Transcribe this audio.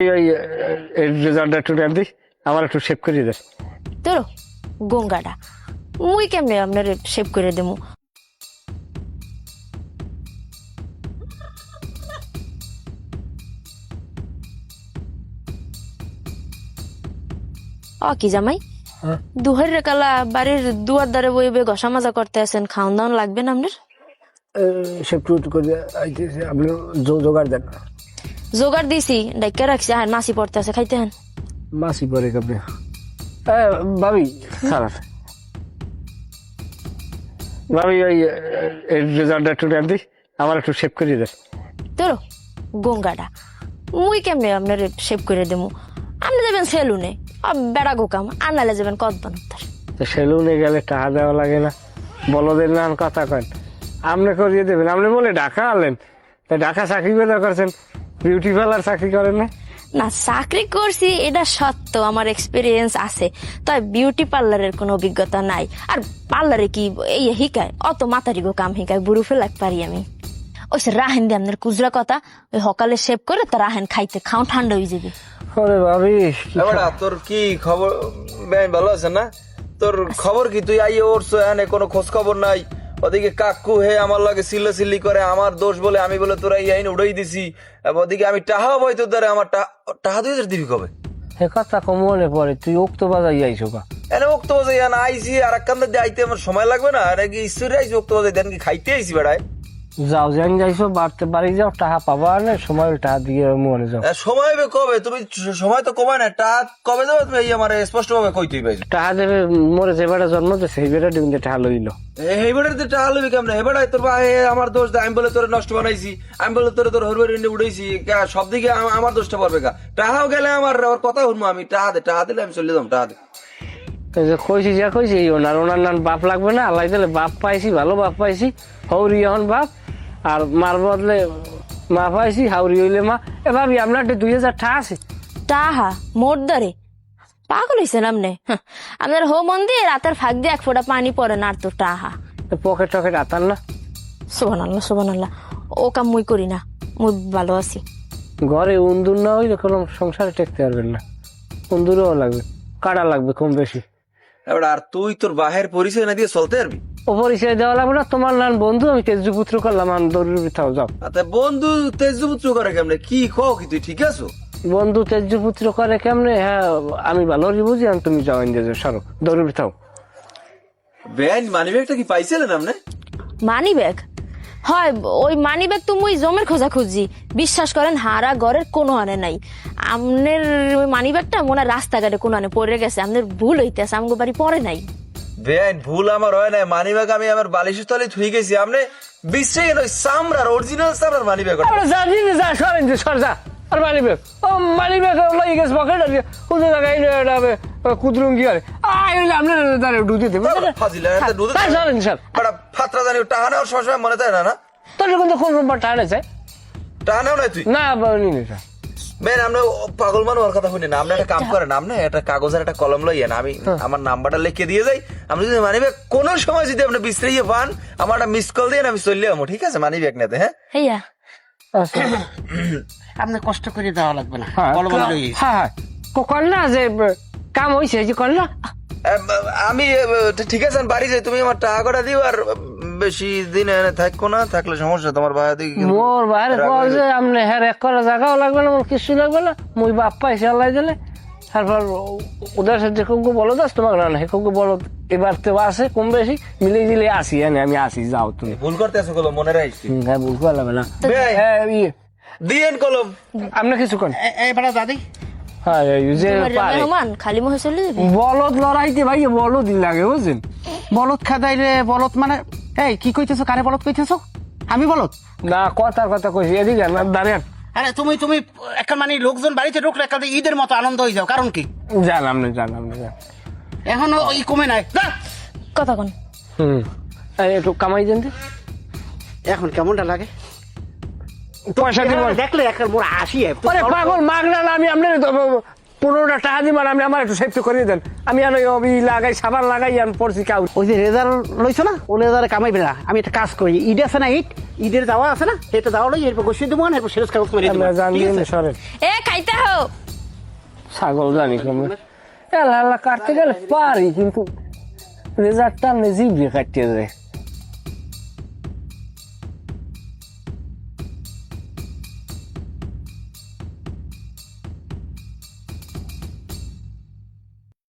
ওই রেজাল্টটা একটু নেন দিই আমার একটু সেভ করিয়ে দেয় তোর গঙ্গাটা মুই কেমনে আপনার সেভ করে দেবো? অ কি জামাই? হ্যাঁ। দুহার কালা বাড়ির দুয়ার দ্বারে বইবে ঘষা মাজা করতে আছেন খাওন দাওন লাগবে না আপনার? সেভ করে আইতেছে আপনি জোগাড় দেন। জোগাড় দিছি ডাইকা রাখছি আর মাসি পড়তে আছে খাইতে হেন মাসি পরে আপনি ভাবি খারাপ ভাবি ওই রেজাল্টটা একটু নেন দিই আমার একটু সেভ করিয়ে দেয় তোর গঙ্গাটা মুই কেমনে আপনার সেভ করে দেবো আপনি যাবেন সেলুনে বেড়া গোকাম আনালে যাবেন কদবান তো সেলুনে গেলে টাকা দেওয়া লাগে না বলদের নাম কথা কন আপনি করিয়ে দেবেন আপনি বলে ঢাকা আনলেন তা ঢাকা চাকরি করে করছেন বিউটি পার্লার চাকরি করেন না? না চাকরি করছি এটা সত্য আমার এক্সপিরিয়েন্স আছে। তবে বিউটি পার্লারের কোনো অভিজ্ঞতা নাই। আর পার্লারে কি এই হিকায় অত মাতারি গো কাম হিকায় বুড়ো ফেলাক পারি আমি। ওই সে রাহেন দিয়ে আপনার কুজরা কথা ওই সকালে শেভ করে তো রাহেন খাইতে খাও ঠান্ডা হয়ে যাবে। ওরে ভাবি তোর কি খবর? ভালো আছে না? তোর খবর কি? তুই আইয়ে ওরছো এনে কোনো খোঁজ খবর নাই? ওদিকে কাকু হে আমার লাগে সিল্লা সিল্লি করে আমার দোষ বলে আমি বলে তোরা এই আইন উড়াই দিছি। ওদিকে আমি টাহা বই তোর দ্বারা আমার টাহা দুই হাজার দিবি কবে? হে কথা কম মনে পড়ে তুই উক্ত বাজাই যাইছো কা এনে উক্ত বাজাই আইছি আর এক দিয়ে আইতে আমার সময় লাগবে না। কি ঈশ্বরে আইসি উক্ত বাজাই দেন কি খাইতে আইছি বেড়ায়? যাও যেন যাইছো বাড়তে বাড়ি যাও টাকা পাবা না সময় টাকা দিয়ে মনে যাও। সময় হবে কবে? তুমি সময় তো কমায় না টাহা কবে দেবে তুমি? এই আমার স্পষ্ট ভাবে কই তুই পাইছো টাকা দেবে মরে যে বেটা জন্ম দিয়েছে সেই বেটা ডিম দিয়ে টাকা লইল। তো টাকা লবি কেমনে? হেবেটাই তোর ভাই আমার দোষ আমি বলে তোর নষ্ট বানাইছি আমি বলে তোর তোর হরবার ইন্ডে উড়াইছি সব দিকে আমার দোষটা পড়বে কা টাহাও গেলে আমার কথা শুনব আমি টাহা দে টাহা দিলে আমি চলে যাম টাহা দে। যে কইছি যা কইছি ওনার ওনার নাম বাপ লাগবে না আল্লাহ দিলে বাপ পাইছি ভালো বাপ পাইছি হৌরি এখন বাপ। আর মার বদলে মা পাইছি হাউরি হইলে মা। এ ভাবি আপনার একটা দুই হাজার টাকা আছে। টাহা মোর দরে পাগল হয়েছেন আপনি হাহ, আপনার হো মন্দির রাতের ফাঁক দিয়ে এক ফোঁটা পানি পড়ে না আর তো টাহা পকেট টকেট আতার না। সোবান আল্লাহ সোবান আল্লাহ ও কাম মুই করি না মুই ভালো আছি। ঘরে উন্দুর না হইলে কোনো সংসারে টেকতে পারবেন না। উন্দুরও লাগবে কাটা লাগবে কম বেশি। এবার আর তুই তোর বাহের পরিচয় না দিয়ে চলতে পারবি? ও পরিচয় দেওয়া লাগবে না তোমার নাম বন্ধু আমি তেজপুত্র করলাম আমি যাও। বন্ধু তেজপুত্র করে কেমনে? কি খাও কি তুই ঠিক আছো? বন্ধু তেজপুত্র করে কেমনে? হ্যাঁ আমি ভালো বুঝি আমি তুমি যাও ইন্ডিয়া সরো দৌড়ি থাও। ব্যান মানি ব্যাগটা কি পাইছিলেন আপনি মানি ব্যাগ হয় ওই মানি ব্যাগ তো মুই জমের খোঁজা খুঁজি বিশ্বাস করেন হারা ঘরের কোনো আনে নাই। আমনের ওই মানি ব্যাগটা মনে হয় রাস্তাঘাটে কোনো আনে পড়ে গেছে আমাদের ভুল হইতেছে আমগো বাড়ি পড়ে নাই। বেআইন ভুল আমার হয় না মানি ব্যাগ আমি আমার বালিশের তলে থুই গেছি। আপনি বিশ্বে ওই সামরার অরিজিনাল সামরার মানি ব্যাগ যা দিনে যা সরেন যে সর যা। আর মানি ব্যাগ ও মানি ব্যাগ লই গেছে পকেট আছে ওদের জায়গায় এটা কুদরুম কি করে আই হইলে আপনার দাঁড়ে ঢুকে দেবে। ফাজিল এটা দুধ তাই সরেন স্যার বড় ফাত্রা জানি টাহা নেওয়ার সবসময় মনে থাকে না না? তোর কিন্তু কোন নম্বর টানেছে টাহা নেও না তুই? না বানি না স্যার বেন আমরা পাগল ওর কথা শুনি না। আপনি একটা কাম করেন আপনি একটা কাগজের একটা কলম লইয়েন আমি আমার নাম্বারটা লিখে দিয়ে যাই। আমি যদি মানি ব্যাগ কোনো সময় যদি আপনি বিশ্রিয়ে পান আমার একটা মিস কল দিয়ে আমি চলে যাব ঠিক আছে? মানি ব্যাগ নেতে হ্যাঁ? হেয়া আচ্ছা। কষ্ট করে দেওয়া লাগবে না। হ্যাঁ লই হ্যাঁ হ্যাঁ। না যে কাম হয়েছে যে কর না। আমি ঠিক আছে বাড়ি যাই তুমি আমার টাকা কটা দিও আর বেশি দিন এনে থাকব না থাকলে সমস্যা তোমার ভাই দিকে মোর বাইরে যে আমনে হ্যাঁ এক করা জায়গাও লাগবে না মোর কিছু লাগবে না। মুই বাপ পাইছে আল্লাহ দিলে তারপর ওদের সাথে কাউকে বলো দাস তোমাকে না না কাউকে বলো এবার তো আছে কম বেশি মিলিয়ে দিলে আসি হ্যাঁ আমি আসি যাও তুমি। ভুল করতে আছো কলম মনে। হুম, হ্যাঁ বুঝতে পারলাম না। বেআই, হ্যাঁ ইয়ে। দিয়েন কলম। আপনি কিছু করেন এবারে দাদি। হ্যাঁ এই যে পারে। খালি মহে চলে যাবে? বলদ লড়াইতে ভাই বলদ লাগে বুঝছেন? বলদ খাদাইলে বলদ মানে এই কি কইতেছো? কারে বলদ কইতেছো? আমি বলদ না কথা কথা কইছি। এদিকে না দাঁড়িয়ে আরে তুমি তুমি একটা মানে লোকজন বাড়িতে ঢুকলে একটা ঈদের মতো আনন্দ হয়ে যাও। কারণ কি? জানাম না জানাম না। জান এখনও ওই কমে নাই। যা। কথা কোন। হুম। একটু কামাই দেন তো। এখন কেমনটা লাগে? পয়সা দিব দেখলে একটা মোর হাসি হয়। আরে পাগল মাগনা না আমি আপনার পনেরোটা টাকা দিবেন আপনি আমার একটু সেফটি করিয়ে দেন। আমি আর ওই লাগাই সাবান লাগাই আমি পড়ছি কাউ ওই যে রেজাল্ট লইছো না? ও রেজাল্ট কামাইবে না। আমি একটা কাজ করি ঈদ আছে না ঈদ? ঈদের যাওয়া আছে না? সেটা যাওয়া লই এরপর বসিয়ে দেবো না এরপর সেরেজ কাগজ করে দেবো এ খাইতে হো। ছাগল জানি কমে। এলা এলা কাটতে গেলে পারি কিন্তু রেজাল্টটা জিভ দিয়ে কাটতে দেয়